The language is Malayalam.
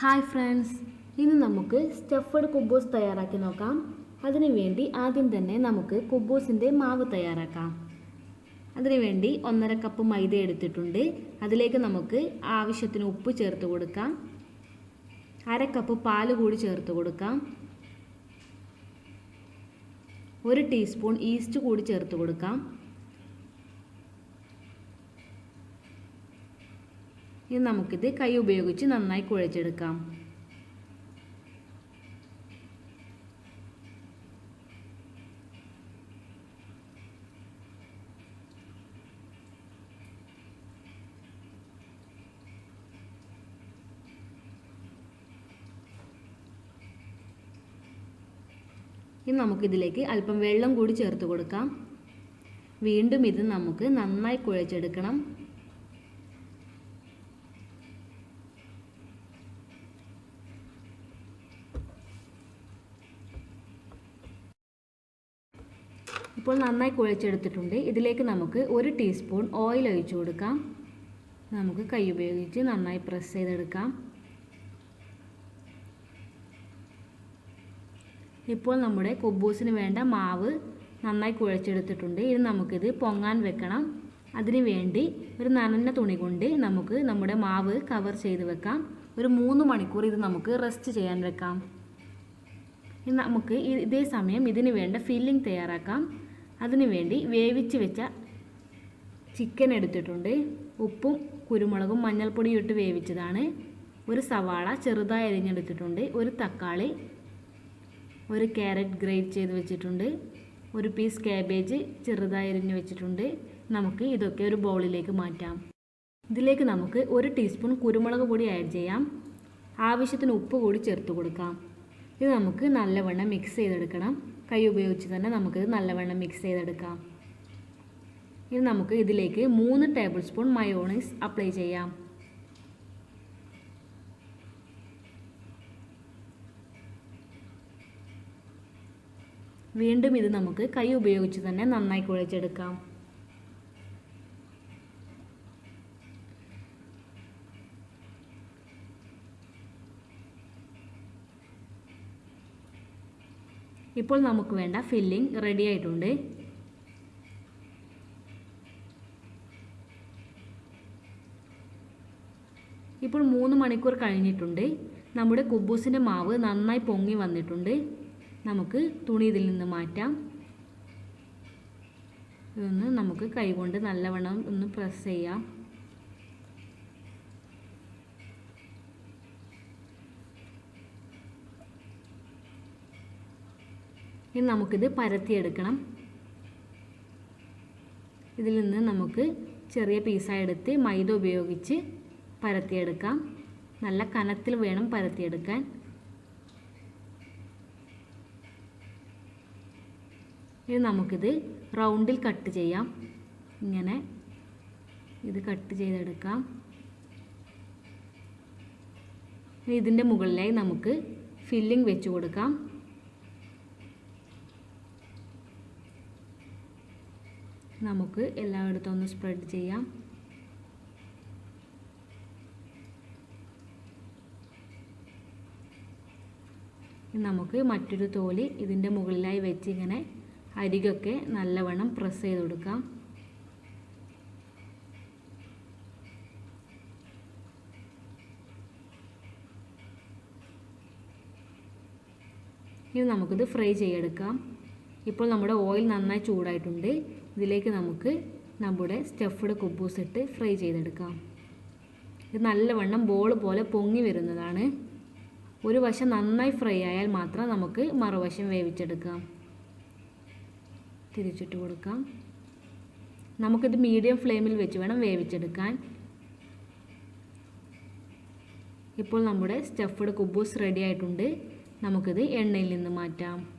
ഹായ് ഫ്രണ്ട്സ് ഇന്ന് നമുക്ക് സ്റ്റഫഡ് കുബൂസ് തയ്യാറാക്കി നോക്കാം. അതിനുവേണ്ടി ആദ്യം തന്നെ നമുക്ക് കുബൂസിന്റെ മാവ് തയ്യാറാക്കാം. അതിനുവേണ്ടി ഒന്നര കപ്പ് മൈദ എടുത്തിട്ടുണ്ട്. അതിലേക്ക് നമുക്ക് ആവശ്യത്തിന് ഉപ്പ് ചേർത്ത് കൊടുക്കാം. അര കപ്പ് പാൽ കൂടി ചേർത്ത് കൊടുക്കാം. ഒരു ടീസ്പൂൺ ഈസ്റ്റ് കൂടി ചേർത്ത് കൊടുക്കാം. ഇനി നമുക്കിത് കൈ ഉപയോഗിച്ച് നന്നായി കുഴച്ചെടുക്കാം. ഇനി നമുക്കിതിലേക്ക് അല്പം വെള്ളം കൂടി ചേർത്ത് കൊടുക്കാം. വീണ്ടും ഇത് നമുക്ക് നന്നായി കുഴച്ചെടുക്കണം. ഇപ്പോൾ നന്നായി കുഴച്ചെടുത്തിട്ടുണ്ട്. ഇതിലേക്ക് നമുക്ക് ഒരു ടീസ്പൂൺ ഓയിൽ ഒഴിച്ചു കൊടുക്കാം. നമുക്ക് കൈ ഉപയോഗിച്ച് നന്നായി പ്രസ് ചെയ്തെടുക്കാം. ഇപ്പോൾ നമ്മുടെ കുബൂസിന് വേണ്ട മാവ് നന്നായി കുഴച്ചെടുത്തിട്ടുണ്ട്. ഇത് നമുക്കിത് പൊങ്ങാൻ വെക്കണം. അതിനു വേണ്ടി ഒരു നനഞ്ഞ തുണി കൊണ്ട് നമുക്ക് നമ്മുടെ മാവ് കവർ ചെയ്ത് വെക്കാം. ഒരു മൂന്ന് മണിക്കൂർ ഇത് നമുക്ക് റെസ്റ്റ് ചെയ്യാൻ വെക്കാം. നമുക്ക് ഇതേ സമയം ഇതിന് വേണ്ട ഫില്ലിംഗ് തയ്യാറാക്കാം. അതിനു വേണ്ടി വേവിച്ച് വെച്ച ചിക്കൻ എടുത്തിട്ടുണ്ട്. ഉപ്പും കുരുമുളകും മഞ്ഞൾപ്പൊടിയും ഇട്ട് വേവിച്ചതാണ്. ഒരു സവാള ചെറുതായി അരിഞ്ഞെടുത്തിട്ടുണ്ട്. ഒരു തക്കാളി ഒരു ക്യാരറ്റ് ഗ്രേറ്റ് ചെയ്ത് വെച്ചിട്ടുണ്ട്. ഒരു പീസ് കാബേജ് ചെറുതായി അരിഞ്ഞ് വെച്ചിട്ടുണ്ട്. നമുക്ക് ഇതൊക്കെ ഒരു ബൗളിലേക്ക് മാറ്റാം. ഇതിലേക്ക് നമുക്ക് ഒരു ടീസ്പൂൺ കുരുമുളക് പൊടി ആഡ് ചെയ്യാം. ആവശ്യത്തിന് ഉപ്പ് കൂടി ചേർത്ത് കൊടുക്കാം. ഇത് നമുക്ക് നല്ലവണ്ണം മിക്സ് ചെയ്തെടുക്കണം. കൈ ഉപയോഗിച്ച് തന്നെ നമുക്കിത് നല്ലവണ്ണം മിക്സ് ചെയ്തെടുക്കാം. ഇനി നമുക്ക് ഇതിലേക്ക് മൂന്ന് ടേബിൾ സ്പൂൺ മയോണൈസ് അപ്ലൈ ചെയ്യാം. വീണ്ടും ഇത് നമുക്ക് കൈ ഉപയോഗിച്ച് തന്നെ നന്നായി കുഴച്ചെടുക്കാം. ഇപ്പോൾ നമുക്ക് വേണ്ട ഫില്ലിംഗ് റെഡി ആയിട്ടുണ്ട്. ഇപ്പോൾ മൂന്ന് മണിക്കൂർ കഴിഞ്ഞിട്ടുണ്ട്. നമ്മുടെ കുബൂസിന്റെ മാവ് നന്നായി പൊങ്ങി വന്നിട്ടുണ്ട്. നമുക്ക് തുണി ഇതിൽ നിന്ന് മാറ്റാം. ഇതൊന്ന് നമുക്ക് കൈകൊണ്ട് നല്ലവണ്ണം ഒന്ന് പ്രസ് ചെയ്യാം. ഇനി നമുക്കിത് പരത്തിയെടുക്കണം. ഇതിൽ നിന്ന് നമുക്ക് ചെറിയ പീസായി എടുത്ത് മൈദ ഉപയോഗിച്ച് പരത്തിയെടുക്കാം. നല്ല കനത്തിൽ വേണം പരത്തിയെടുക്കാൻ. ഇനി നമുക്കിത് റൗണ്ടിൽ കട്ട് ചെയ്യാം. ഇങ്ങനെ ഇത് കട്ട് ചെയ്തെടുക്കാം. ഇതിന്റെ മുകളിലായി നമുക്ക് ഫില്ലിംഗ് വെച്ച് കൊടുക്കാം. നമുക്ക് എല്ലായിടത്തും ഒന്ന് സ്പ്രെഡ് ചെയ്യാം. നമുക്ക് മറ്റൊരു തോലി ഇതിന്റെ മുകളിലായി വെച്ച് ഇങ്ങനെ അരികൊക്കെ നല്ലവണ്ണം പ്രസ് ചെയ്ത് കൊടുക്കാം. ഇനി നമുക്കിത് ഫ്രൈ ചെയ്തെടുക്കാം. ഇപ്പോൾ നമ്മുടെ ഓയിൽ നന്നായി ചൂടായിട്ടുണ്ട്. ഇതിലേക്ക് നമുക്ക് നമ്മുടെ സ്റ്റഫ്ഡ് കുബൂസ് ഇട്ട് ഫ്രൈ ചെയ്തെടുക്കാം. ഇത് നല്ലവണ്ണം ബോൾ പോലെ പൊങ്ങി വരുന്നതാണ്. ഒരു വശം നന്നായി ഫ്രൈ ആയാൽ മാത്രം നമുക്ക് മറുവശം വേവിച്ചെടുക്കാം. തിരിച്ചിട്ട് കൊടുക്കാം. നമുക്കിത് മീഡിയം ഫ്ലെയിമിൽ വെച്ച് വേണം വേവിച്ചെടുക്കാൻ. ഇപ്പോൾ നമ്മുടെ സ്റ്റഫ്ഡ് കുബൂസ് റെഡി ആയിട്ടുണ്ട്. നമുക്കിത് എണ്ണയിൽ നിന്ന് മാറ്റാം.